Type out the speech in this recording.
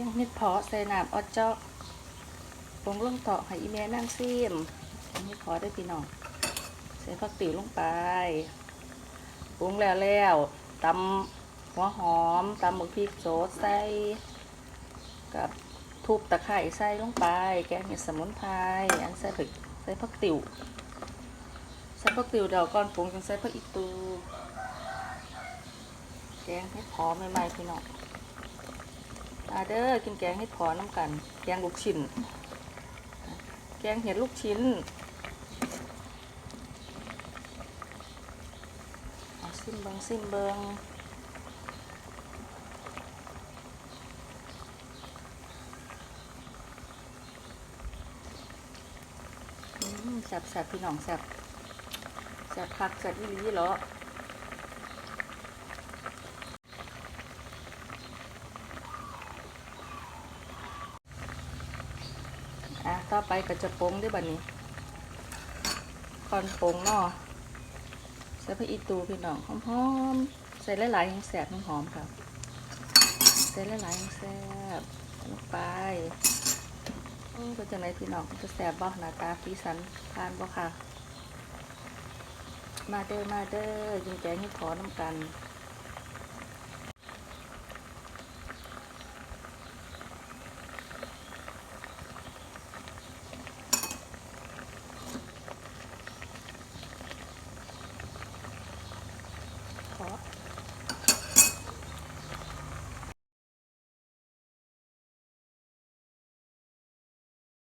กงเห็ดเพาะใส่น้ำออดเจาะปรุงลงเถาะให้อีแม่นั่งซิมแกงเห็ดเพาะได้พี่น้อง ใส่ผักติ๋วลงไปปรุงแล้วแล้วตำหัวหอมตำหมึกพริกโสดใส่กับทุบตะไคร้ใส่ลงไป แกงเห็ดสมุนไพรอันใส่ผักใส่ผักติ๋วใส่ผักติ๋วเดี๋ยวก่อนปรุงจังใส่ผักอีตูแกงเห็ดพอใหม่ๆพี่น้อง อาเด้อกินแกงเห็ดพอน้ำกัน แกงลูกชิ้น แกงเห็ดลูกชิ้นเอาซิมเบิงซิมเบิงแซ่บแซ่บพี่น้องแซ่บแซ่บผักแซ่บอีหลีเหรอ อะต่อไปก็จะปรุงด้วยบัดนี้ก่อนปงเนาะใส่พริกอีตูพี่น้องหอมๆใส่หลายๆให้แสบหอมครับใส่หลายๆให้แสบลงไปโอ้เป็จังไรพี่น้องจะแสบบ่หน้าตาสีสันทานบ่ค่ะ มาเด้อมาเด้อกินแกงให้ขอน้ำกัน 好。